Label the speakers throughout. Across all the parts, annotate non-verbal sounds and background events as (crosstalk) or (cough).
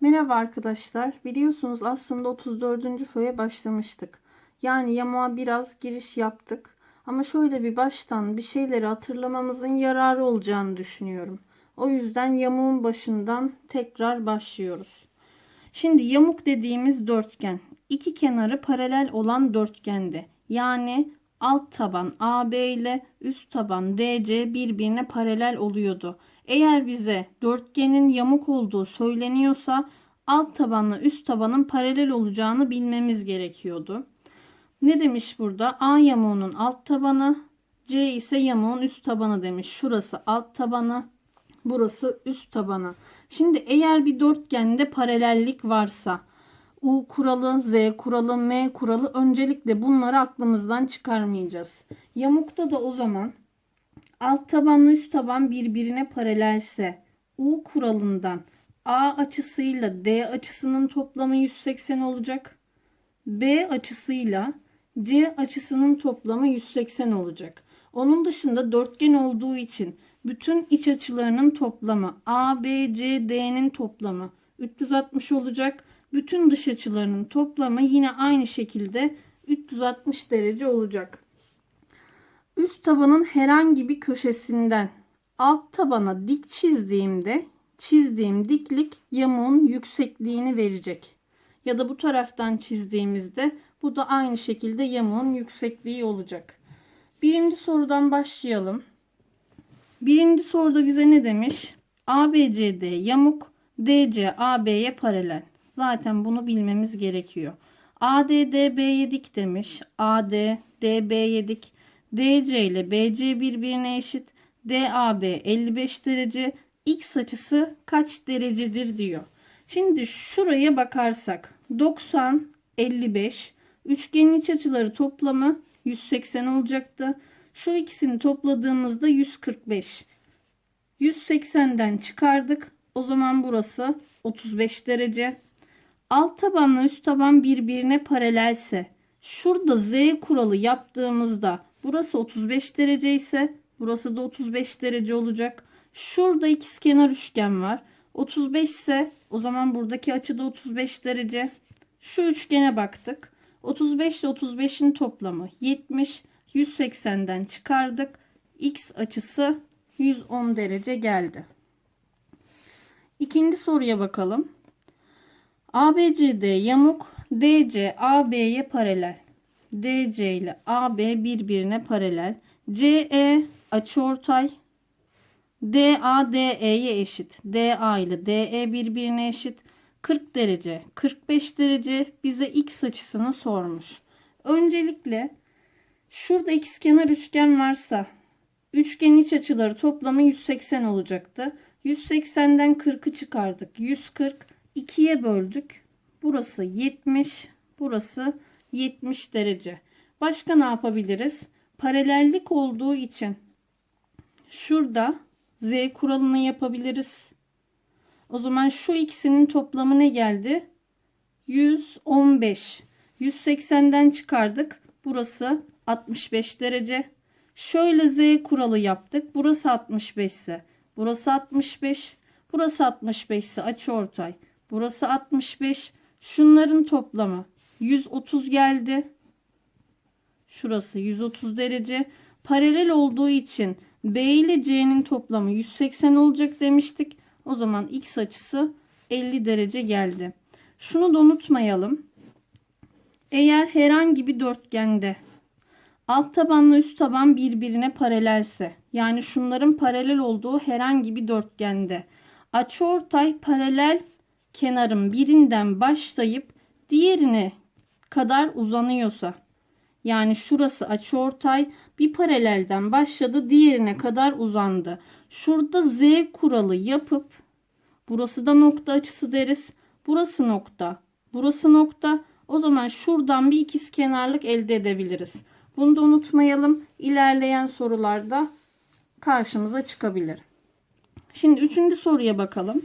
Speaker 1: Merhaba arkadaşlar. Biliyorsunuz aslında 34. foya başlamıştık. Yani yamuğa biraz giriş yaptık. Ama şöyle bir baştan bir şeyleri hatırlamamızın yararı olacağını düşünüyorum. O yüzden yamuğun başından tekrar başlıyoruz. Şimdi yamuk dediğimiz dörtgen. iki kenarı paralel olan dörtgende. Yani alt taban AB ile üst taban DC birbirine paralel oluyordu. Eğer bize dörtgenin yamuk olduğu söyleniyorsa alt tabanla üst tabanın paralel olacağını bilmemiz gerekiyordu. Ne demiş burada? A yamuğunun alt tabanı, C ise yamuğun üst tabanı demiş. Şurası alt tabanı, burası üst tabanı. Şimdi eğer bir dörtgende paralellik varsa U kuralı, Z kuralı, M kuralı öncelikle bunları aklımızdan çıkarmayacağız. Yamukta da o zaman alt tabanla üst taban birbirine paralelse U kuralından A açısıyla D açısının toplamı 180 olacak. B açısıyla C açısının toplamı 180 olacak. Onun dışında dörtgen olduğu için bütün iç açılarının toplamı A, B, C, D'nin toplamı 360 olacak. Bütün dış açılarının toplamı yine aynı şekilde 360 derece olacak. Üst tabanın herhangi bir köşesinden alt tabana dik çizdiğimde çizdiğim diklik yamuğun yüksekliğini verecek. Ya da bu taraftan çizdiğimizde bu da aynı şekilde yamuğun yüksekliği olacak. Birinci sorudan başlayalım. Birinci soruda bize ne demiş? ABCD yamuk, DC AB'ye paralel. Zaten bunu bilmemiz gerekiyor. AD DB'ye dik demiş. AD DB'ye dik. DC ile BC birbirine eşit. DAB 55 derece. X açısı kaç derecedir diyor. Şimdi şuraya bakarsak 90 55 üçgenin iç açıları toplamı 180 olacaktı. Şu ikisini topladığımızda 145. 180'den çıkardık. O zaman burası 35 derece. Alt tabanla üst taban birbirine paralelse şurada Z kuralı yaptığımızda burası 35 derece ise burası da 35 derece olacak. Şurada ikizkenar üçgen var. 35 ise o zaman buradaki açı da 35 derece. Şu üçgene baktık. 35 ile 35'in toplamı 70. 180'den çıkardık. X açısı 110 derece geldi. İkinci soruya bakalım. ABCD yamuk DC AB'ye paralel. DC ile AB birbirine paralel. CE açıortay DA DE'ye eşit. DA ile DE birbirine eşit. 40 derece, 45 derece bize x açısını sormuş. Öncelikle şurada ikizkenar üçgen varsa üçgen iç açıları toplamı 180 olacaktı. 180'den 40'ı çıkardık. 140 2'ye böldük. Burası 70, burası 70 derece. Başka ne yapabiliriz? Paralellik olduğu için şurada z kuralını yapabiliriz. O zaman şu ikisinin toplamı ne geldi? 115. 180'den çıkardık. Burası 65 derece. Şöyle z kuralı yaptık. Burası 65 ise burası 65. Burası 65 ise açıortay. Burası 65. Şunların toplamı 130 geldi. Şurası 130 derece. Paralel olduğu için B ile C'nin toplamı 180 olacak demiştik. O zaman X açısı 50 derece geldi. Şunu da unutmayalım. Eğer herhangi bir dörtgende alt tabanla üst taban birbirine paralelse yani şunların paralel olduğu herhangi bir dörtgende açıortay paralel kenarın birinden başlayıp diğerine kadar uzanıyorsa yani şurası açıortay bir paralelden başladı diğerine kadar uzandı. Şurada Z kuralı yapıp burası da nokta açısı deriz. Burası nokta. Burası nokta. O zaman şuradan bir ikiz kenarlık elde edebiliriz. Bunu da unutmayalım. İlerleyen sorularda karşımıza çıkabilir. Şimdi üçüncü soruya bakalım.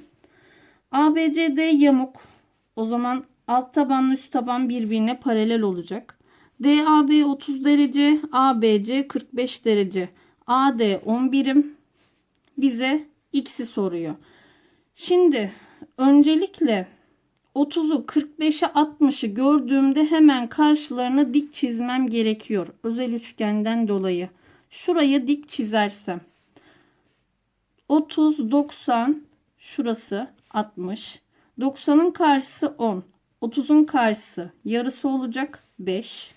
Speaker 1: ABCD yamuk. O zaman alt tabanla üst taban birbirine paralel olacak. DAB 30 derece, ABC 45 derece. AD 10 birim bize x'i soruyor. Şimdi öncelikle 30'u 45'e 60'ı gördüğümde hemen karşılarına dik çizmem gerekiyor. Özel üçgenden dolayı. Şurayı dik çizersem 30 90 şurası 60. 90'ın karşısı 10. 30'un karşısı yarısı olacak 5.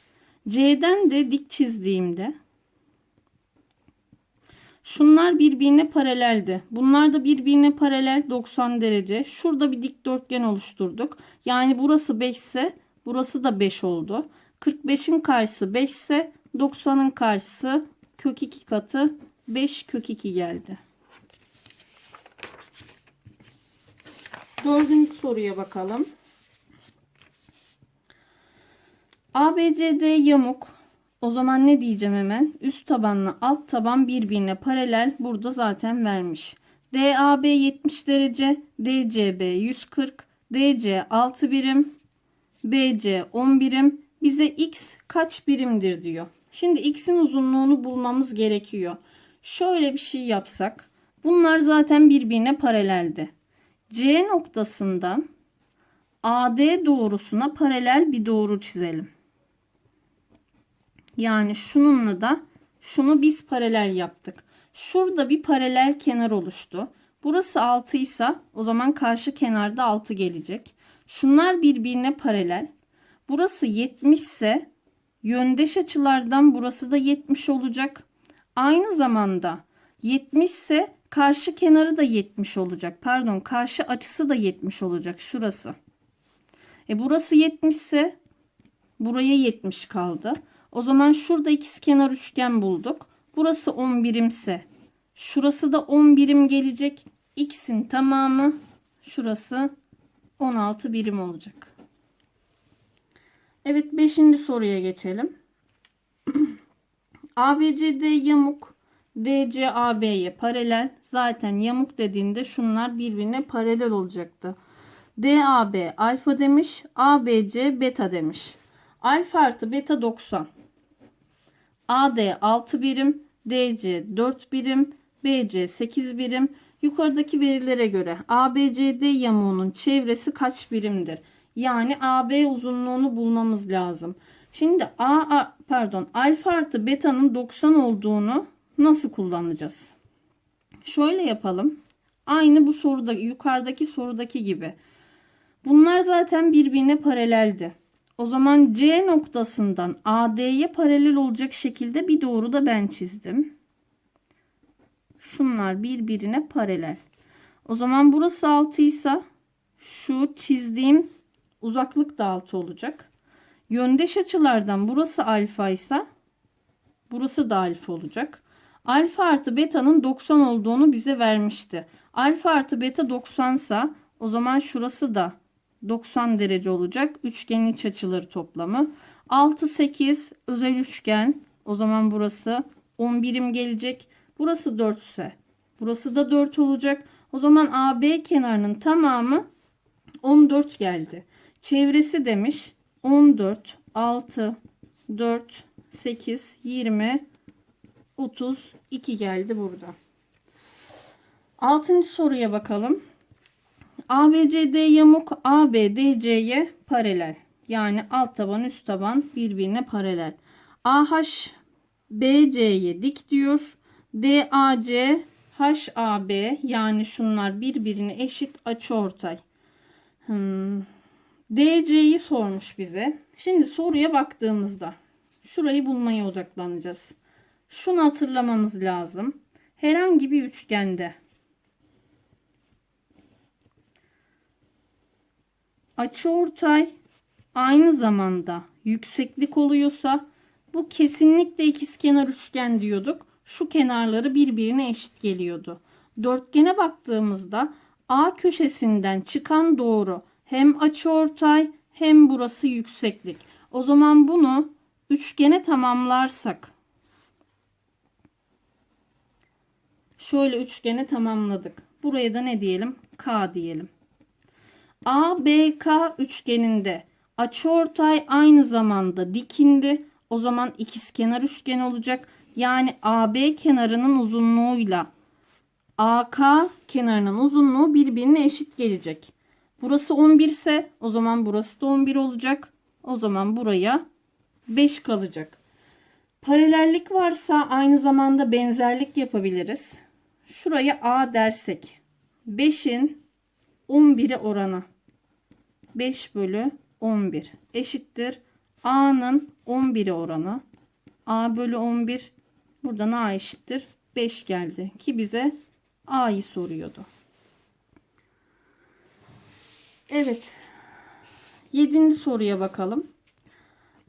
Speaker 1: C'den de dik çizdiğimde Şunlar birbirine paraleldi. Bunlar da birbirine paralel 90 derece. Şurada bir dikdörtgen oluşturduk. Yani burası 5 ise burası da 5 oldu. 45'in karşısı 5 ise 90'ın karşısı kök 2 katı 5 kök 2 geldi. Dördüncü soruya bakalım. ABCD yamuk. O zaman ne diyeceğim hemen? Üst tabanla alt taban birbirine paralel. Burada zaten vermiş. DAB 70 derece, DCB 140, DC 6 birim, BC 10 birim. Bize x kaç birimdir diyor. Şimdi x'in uzunluğunu bulmamız gerekiyor. Şöyle bir şey yapsak. Bunlar zaten birbirine paraleldi. C noktasından AD doğrusuna paralel bir doğru çizelim. Yani şununla da şunu biz paralel yaptık. Şurada bir paralel kenar oluştu. Burası 6 ise o zaman karşı kenarda 6 gelecek. Şunlar birbirine paralel. Burası 70 ise yöndeş açılardan burası da 70 olacak. Aynı zamanda 70 ise karşı kenarı da 70 olacak. Pardon karşı açısı da 70 olacak şurası. E burası 70 ise buraya 70 kaldı. O zaman şurada ikizkenar üçgen bulduk. Burası 10 birimse şurası da 10 birim gelecek. X'in tamamı şurası 16 birim olacak. Evet 5. soruya geçelim. (clears throat) ABCD yamuk DC AB'ye paralel. Zaten yamuk dediğinde şunlar birbirine paralel olacaktı. DAB alfa demiş. ABC beta demiş. Alfa artı beta 90. AD 6 birim. DC 4 birim. BC 8 birim. Yukarıdaki verilere göre ABCD yamuğunun çevresi kaç birimdir? Yani AB uzunluğunu bulmamız lazım. Şimdi A, A pardon alfa artı beta'nın 90 olduğunu nasıl kullanacağız? Şöyle yapalım. Aynı bu soruda yukarıdaki sorudaki gibi. Bunlar zaten birbirine paraleldi. O zaman C noktasından AD'ye paralel olacak şekilde bir doğru da ben çizdim. Şunlar birbirine paralel. O zaman burası 6 ise şu çizdiğim uzaklık da 6 olacak. Yöndeş açılardan burası alfa ise burası da alfa olacak. Alfa artı beta'nın 90 olduğunu bize vermişti. Alfa artı beta 90 ise o zaman şurası da 90 derece olacak. Üçgenin iç açıları toplamı. 6 8 özel üçgen. O zaman burası 10 birim gelecek. Burası 4 ise burası da 4 olacak. O zaman AB kenarının tamamı 14 geldi. Çevresi demiş 14 6 4 8 20 32 geldi burada. Altıncı soruya bakalım. ABCD yamuk ABDC'ye paralel. Yani alt taban üst taban birbirine paralel. AH BC'ye dik diyor. DAC HAB yani şunlar birbirine eşit açıortay. Hmm. DC'yi sormuş bize. Şimdi soruya baktığımızda şurayı bulmaya odaklanacağız. Şunu hatırlamamız lazım. Herhangi bir üçgende açıortay aynı zamanda yükseklik oluyorsa bu kesinlikle ikizkenar üçgen diyorduk. Şu kenarları birbirine eşit geliyordu. Dörtgene baktığımızda A köşesinden çıkan doğru hem açıortay hem burası yükseklik. O zaman bunu üçgene tamamlarsak şöyle üçgene tamamladık. Buraya da ne diyelim? K diyelim. ABK üçgeninde açıortay aynı zamanda dikindi. O zaman ikizkenar üçgen olacak. Yani AB kenarının uzunluğuyla AK kenarının uzunluğu birbirine eşit gelecek. Burası 11 ise o zaman burası da 11 olacak. O zaman buraya 5 kalacak. Paralellik varsa aynı zamanda benzerlik yapabiliriz. Şuraya A dersek 5'in 11'e oranı 5 bölü 11 eşittir. A'nın 11'e oranı A bölü 11 buradan A eşittir 5 geldi ki bize A'yı soruyordu. Evet. Yedinci soruya bakalım.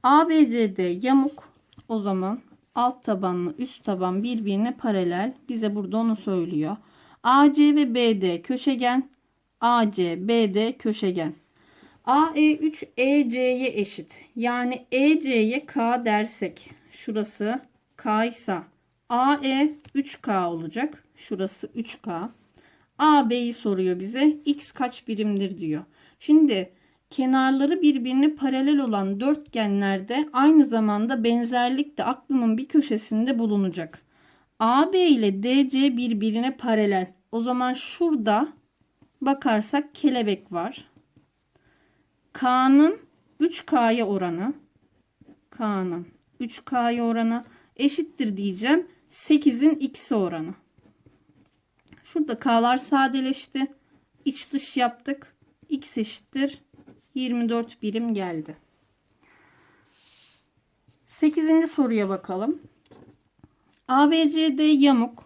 Speaker 1: ABCD yamuk. O zaman alt tabanlı üst taban birbirine paralel. Bize burada onu söylüyor. AC ve BD köşegen. AC, BD köşegen. AE3 EC'ye eşit. Yani EC'ye K dersek şurası K ise AE 3K olacak. Şurası 3K. AB'yi soruyor bize. X kaç birimdir diyor. Şimdi kenarları birbirine paralel olan dörtgenlerde aynı zamanda benzerlik de aklımın bir köşesinde bulunacak. AB ile DC birbirine paralel. O zaman şurada bakarsak kelebek var. K'nın 3K'ya oranı K'nın 3K'ya oranı eşittir diyeceğim. 8'in X'e oranı. Şurada K'lar sadeleşti. İç dış yaptık. X eşittir 24 birim geldi. 8. soruya bakalım. ABCD yamuk.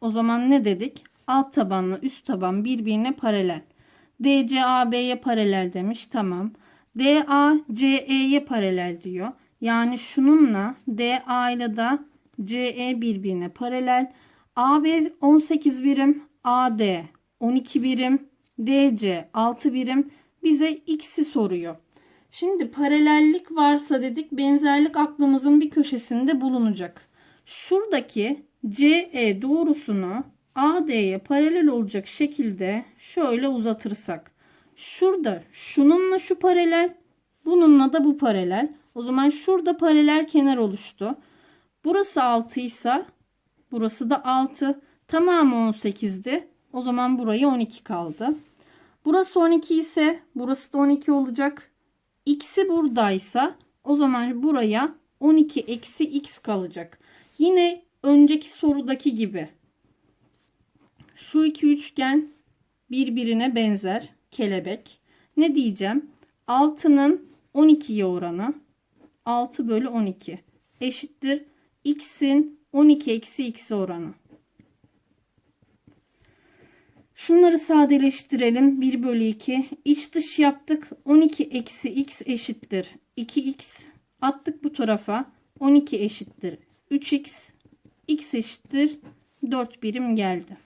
Speaker 1: O zaman ne dedik? Alt tabanla üst taban birbirine paralel. DC AB'ye paralel demiş. Tamam. DA CE'ye paralel diyor. Yani şununla DA ile de CE birbirine paralel. AB 18 birim, AD 12 birim, DC 6 birim bize X'i soruyor. Şimdi paralellik varsa dedik benzerlik aklımızın bir köşesinde bulunacak. Şuradaki CE doğrusunu AD'ye paralel olacak şekilde şöyle uzatırsak. Şurada şununla şu paralel, bununla da bu paralel. O zaman şurada paralel kenar oluştu. Burası 6 ise burası da 6. Tamamı 18'di. O zaman burayı 12 kaldı. Burası 12 ise burası da 12 olacak. X'i buradaysa o zaman buraya 12 eksi x kalacak. Yine önceki sorudaki gibi. Şu iki üçgen birbirine benzer. Kelebek. Ne diyeceğim? 6'nın 12'ye oranı 6 bölü 12 eşittir. X'in 12 eksi x oranı. Şunları sadeleştirelim. 1 bölü 2. İç dış yaptık. 12 eksi x eşittir. 2x. Attık bu tarafa. 12 eşittir. 3x. x eşittir. 4 birim geldi.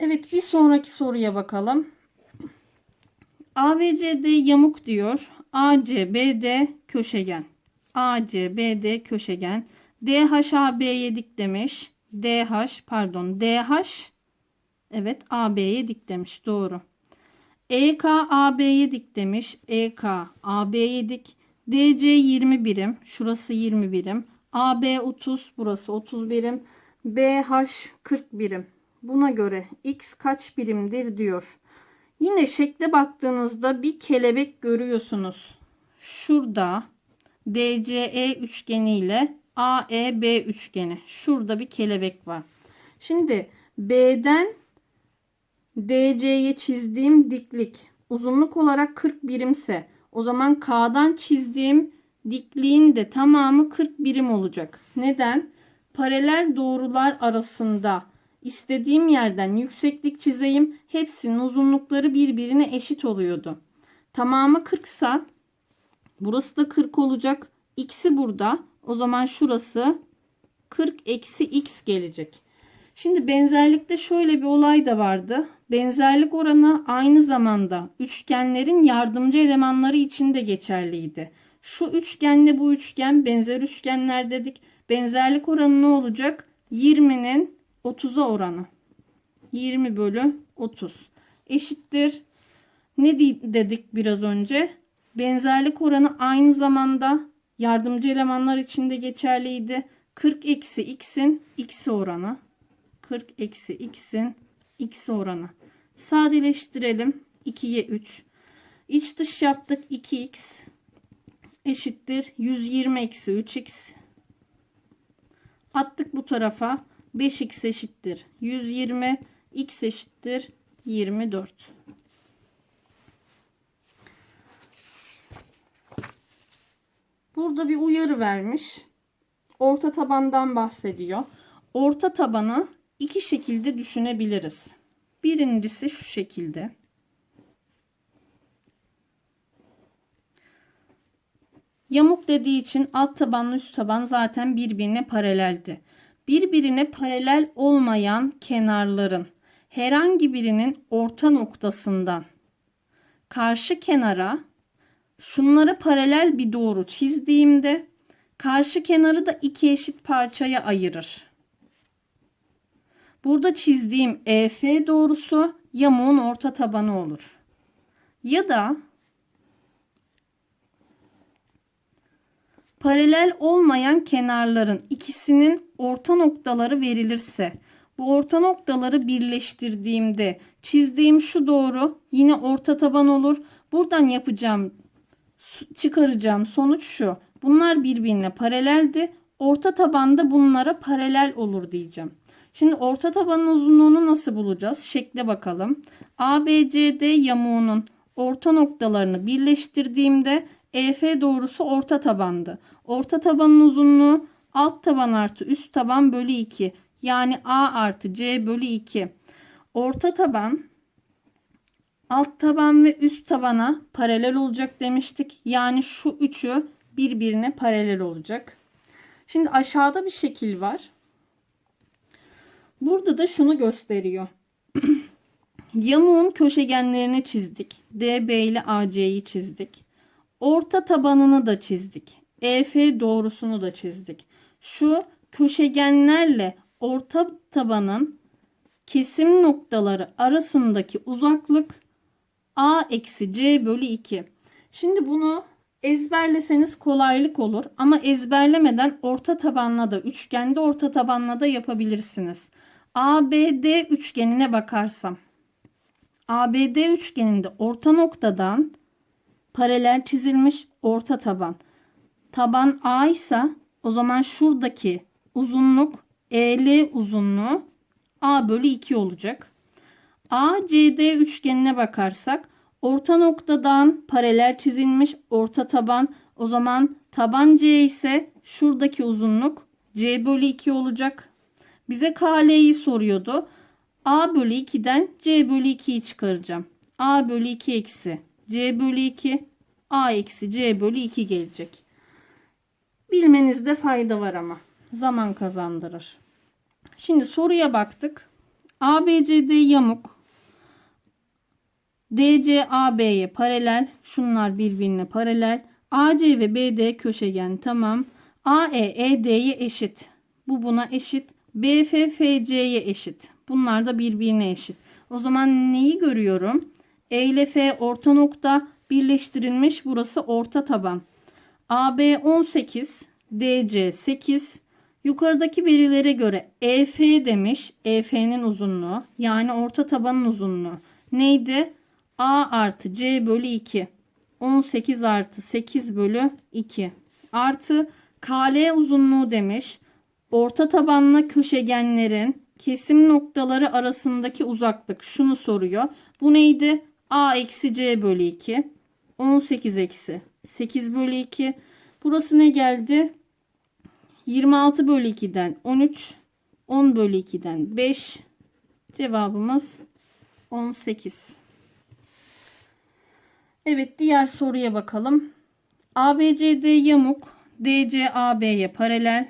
Speaker 1: Evet bir sonraki soruya bakalım. ABCD yamuk diyor. AC, BD köşegen. AC, BD köşegen. DH, AB'ye dik demiş. DH pardon DH evet AB'ye dik demiş doğru. EK AB'ye dik demiş. EK AB'ye dik. DC 20 birim. Şurası 20 birim. AB 30 burası 30 birim. BH 40 birim. Buna göre X kaç birimdir diyor. Yine şekle baktığınızda bir kelebek görüyorsunuz. Şurada DCE üçgeni ile AEB üçgeni. Şurada bir kelebek var. Şimdi B'den DC'ye çizdiğim diklik uzunluk olarak 40 birimse o zaman K'dan çizdiğim dikliğin de tamamı 40 birim olacak. Neden? Paralel doğrular arasında istediğim yerden yükseklik çizeyim. Hepsinin uzunlukları birbirine eşit oluyordu. Tamamı 40 ise burası da 40 olacak. X'i burada. O zaman şurası 40 eksi x gelecek. Şimdi benzerlikte şöyle bir olay da vardı. Benzerlik oranı aynı zamanda üçgenlerin yardımcı elemanları için de geçerliydi. Şu üçgenle bu üçgen benzer üçgenler dedik. Benzerlik oranı ne olacak? 20'nin 30'a oranı. 20 bölü 30 eşittir. Ne dedik biraz önce? Benzerlik oranı aynı zamanda yardımcı elemanlar için de geçerliydi. 40 eksi x'in x'i oranı. 40 eksi x'in x'i oranı. Sadeleştirelim. 2'ye 3. İç dış yaptık. 2x eşittir 120 eksi 3x. Attık bu tarafa. 5x eşittir 120. x eşittir 24. Burada bir uyarı vermiş. Orta tabandan bahsediyor. Orta tabanı iki şekilde düşünebiliriz. Birincisi şu şekilde. Yamuk dediği için alt tabanla üst taban zaten birbirine paraleldi. Birbirine paralel olmayan kenarların herhangi birinin orta noktasından karşı kenara şunlara paralel bir doğru çizdiğimde karşı kenarı da iki eşit parçaya ayırır. Burada çizdiğim EF doğrusu yamuğun orta tabanı olur. Ya da paralel olmayan kenarların ikisinin orta noktaları verilirse bu orta noktaları birleştirdiğimde çizdiğim şu doğru yine orta taban olur. Buradan yapacağım çıkaracağım sonuç şu. Bunlar birbirine paraleldi. Orta tabanda bunlara paralel olur diyeceğim. Şimdi orta tabanın uzunluğunu nasıl bulacağız? Şekle bakalım. ABCD yamuğunun orta noktalarını birleştirdiğimde EF doğrusu orta tabandı. Orta tabanın uzunluğu alt taban artı üst taban bölü 2. Yani A artı C bölü 2. Orta taban alt taban ve üst tabana paralel olacak demiştik. Yani şu üçü birbirine paralel olacak. Şimdi aşağıda bir şekil var. Burada da şunu gösteriyor. (clears throat) Yamuğun köşegenlerini çizdik. DB ile AC'yi çizdik. Orta tabanını da çizdik. EF doğrusunu da çizdik. Şu köşegenlerle orta tabanın kesim noktaları arasındaki uzaklık A eksi C bölü 2. Şimdi bunu ezberleseniz kolaylık olur. Ama ezberlemeden orta tabanla da üçgende orta tabanla da yapabilirsiniz. ABD üçgenine bakarsam ABD üçgeninde orta noktadan paralel çizilmiş orta taban. Taban A ise o zaman şuradaki uzunluk EL uzunluğu A bölü 2 olacak. ACD üçgenine bakarsak orta noktadan paralel çizilmiş orta taban o zaman taban C ise şuradaki uzunluk C bölü 2 olacak. Bize KL'yi soruyordu. A bölü 2'den C bölü 2'yi çıkaracağım. A bölü 2 eksi C bölü 2 A eksi C bölü 2 gelecek. Bilmenizde fayda var ama. Zaman kazandırır. Şimdi soruya baktık. ABCD yamuk. DC AB'ye paralel. Şunlar birbirine paralel. AC ve BD köşegen tamam. AE ED'ye eşit. Bu buna eşit. BF FC'ye eşit. Bunlar da birbirine eşit. O zaman neyi görüyorum? E ile F orta nokta birleştirilmiş. Burası orta taban. AB 18, DC 8. Yukarıdaki verilere göre EF demiş. EF'nin uzunluğu yani orta tabanın uzunluğu neydi? A artı C bölü 2. 18 artı 8 bölü 2. Artı KL uzunluğu demiş. Orta tabanla köşegenlerin kesim noktaları arasındaki uzaklık. Şunu soruyor. Bu neydi? A eksi C bölü 2. 18 eksi 8 bölü 2. Burası ne geldi? 26 bölü 2'den 13. 10 bölü 2'den 5. Cevabımız 18. Evet diğer soruya bakalım. ABCD yamuk. DC paralel.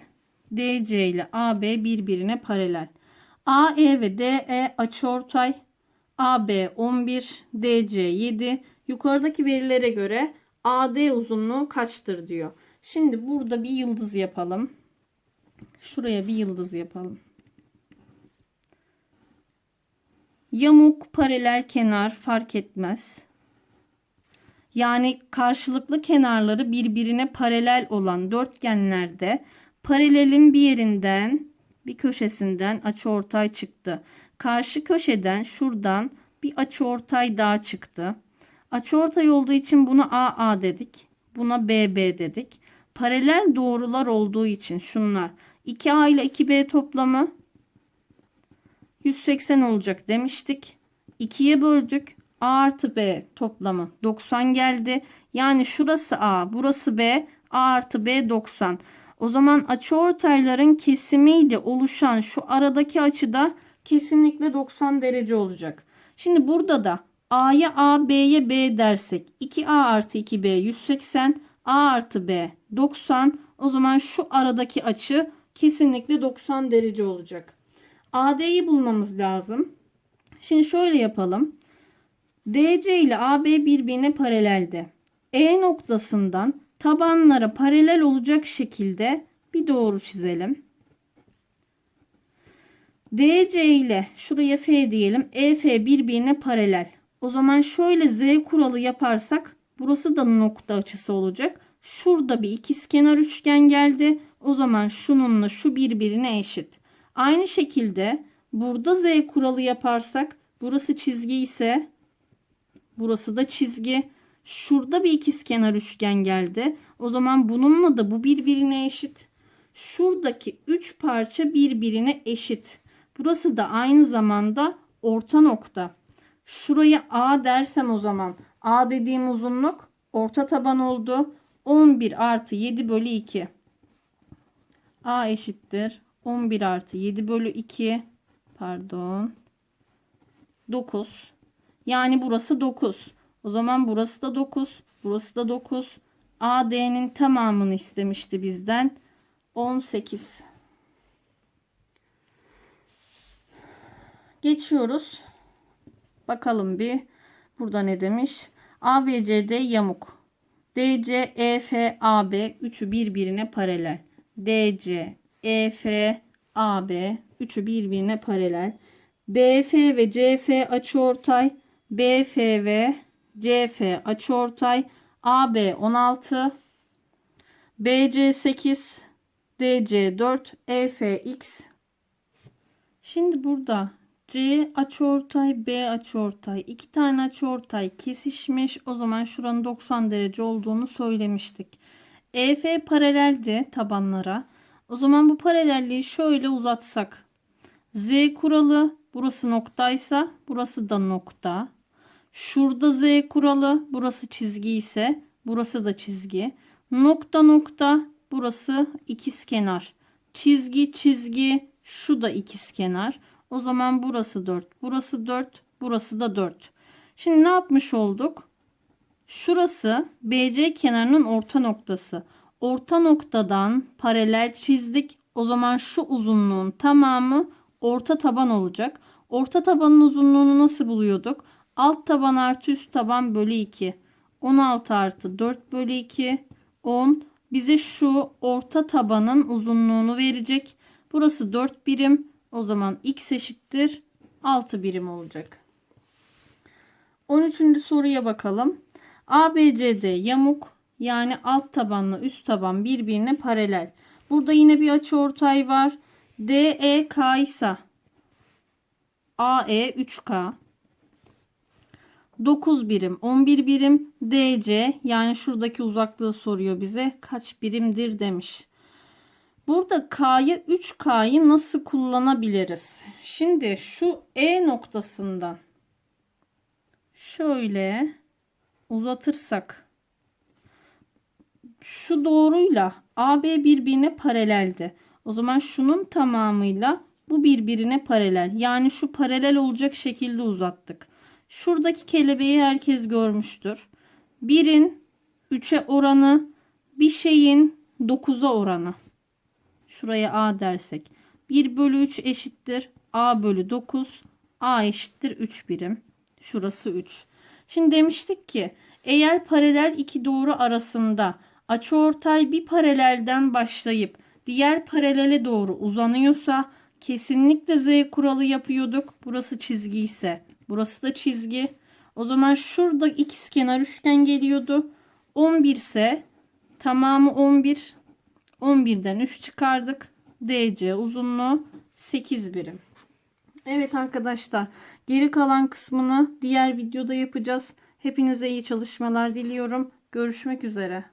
Speaker 1: DC ile AB birbirine paralel. AE ve DE açıortay. AB 11, DC 7. Yukarıdaki verilere göre AD uzunluğu kaçtır diyor. Şimdi burada bir yıldız yapalım. Şuraya bir yıldız yapalım. Yamuk, paralel kenar fark etmez. Yani karşılıklı kenarları birbirine paralel olan dörtgenlerde paralelin bir yerinden bir köşesinden açıortay çıktı. Karşı köşeden şuradan bir açıortay daha çıktı. Açıortay olduğu için buna AA dedik. Buna BB dedik. Paralel doğrular olduğu için şunlar. 2A ile 2B toplamı 180 olacak demiştik. 2'ye böldük. A artı B toplamı 90 geldi. Yani şurası A, burası B. A artı B 90. O zaman açıortayların kesimiyle oluşan şu aradaki açı da kesinlikle 90 derece olacak. Şimdi burada da A'ya A, B'ye B dersek 2A artı 2B 180, A artı B 90. O zaman şu aradaki açı kesinlikle 90 derece olacak. AD'yi bulmamız lazım. Şimdi şöyle yapalım. DC ile AB birbirine paraleldi. E noktasından tabanlara paralel olacak şekilde bir doğru çizelim. DC ile şuraya F diyelim. EF birbirine paralel. O zaman şöyle Z kuralı yaparsak burası da nokta açısı olacak. Şurada bir ikizkenar üçgen geldi. O zaman şununla şu birbirine eşit. Aynı şekilde burada Z kuralı yaparsak burası çizgi ise burası da çizgi. Şurada bir ikizkenar üçgen geldi. O zaman bununla da bu birbirine eşit. Şuradaki 3 parça birbirine eşit. Burası da aynı zamanda orta nokta. Şuraya A dersem o zaman A dediğim uzunluk orta taban oldu. 11 artı 7 bölü 2. A eşittir. 11 artı 7 bölü 2. Pardon. 9. Yani burası 9. O zaman burası da 9. Burası da 9. AD'nin tamamını istemişti bizden. 18. Geçiyoruz. Bakalım bir. Burada ne demiş? ABCD yamuk. DC, EF, AB üçü birbirine paralel. DC, EF, AB üçü birbirine paralel. BF ve CF açıortay. BF ve CF açıortay. AB 16. BC 8. DC 4. EF X. Şimdi burada C açıortay, B açıortay. iki tane açıortay kesişmiş. O zaman şuranın 90 derece olduğunu söylemiştik. EF paraleldi tabanlara. O zaman bu paralelliği şöyle uzatsak. Z kuralı burası noktaysa burası da nokta. Şurada Z kuralı burası çizgi ise burası da çizgi. Nokta nokta burası ikizkenar. Çizgi çizgi şu da ikizkenar. O zaman burası 4. Burası 4. Burası da 4. Şimdi ne yapmış olduk? Şurası BC kenarının orta noktası. Orta noktadan paralel çizdik. O zaman şu uzunluğun tamamı orta taban olacak. Orta tabanın uzunluğunu nasıl buluyorduk? Alt taban artı üst taban bölü 2. 16 artı 4 bölü 2. 10. Bize şu orta tabanın uzunluğunu verecek. Burası 4 birim. O zaman x eşittir 6 birim olacak. 13. soruya bakalım. ABCD yamuk yani alt tabanla üst taban birbirine paralel. Burada yine bir açıortay var. DEK ise AE 3K 9 birim 11 birim DC yani şuradaki uzaklığı soruyor bize kaç birimdir demiş. Burada K'yı 3K'yı nasıl kullanabiliriz? Şimdi şu E noktasından şöyle uzatırsak şu doğruyla AB birbirine paraleldi. O zaman şunun tamamıyla bu birbirine paralel. Yani şu paralel olacak şekilde uzattık. Şuradaki kelebeği herkes görmüştür. 1'in 3'e oranı bir şeyin 9'a oranı. Şuraya A dersek. 1 bölü 3 eşittir. A bölü 9. A eşittir 3 birim. Şurası 3. Şimdi demiştik ki eğer paralel iki doğru arasında açıortay bir paralelden başlayıp diğer paralele doğru uzanıyorsa kesinlikle z kuralı yapıyorduk. Burası çizgi ise burası da çizgi. O zaman şurada ikizkenar üçgen geliyordu. 11 ise tamamı 11 11'den 3 çıkardık. DC uzunluğu 8 birim. Evet arkadaşlar geri kalan kısmını diğer videoda yapacağız. Hepinize iyi çalışmalar diliyorum. Görüşmek üzere.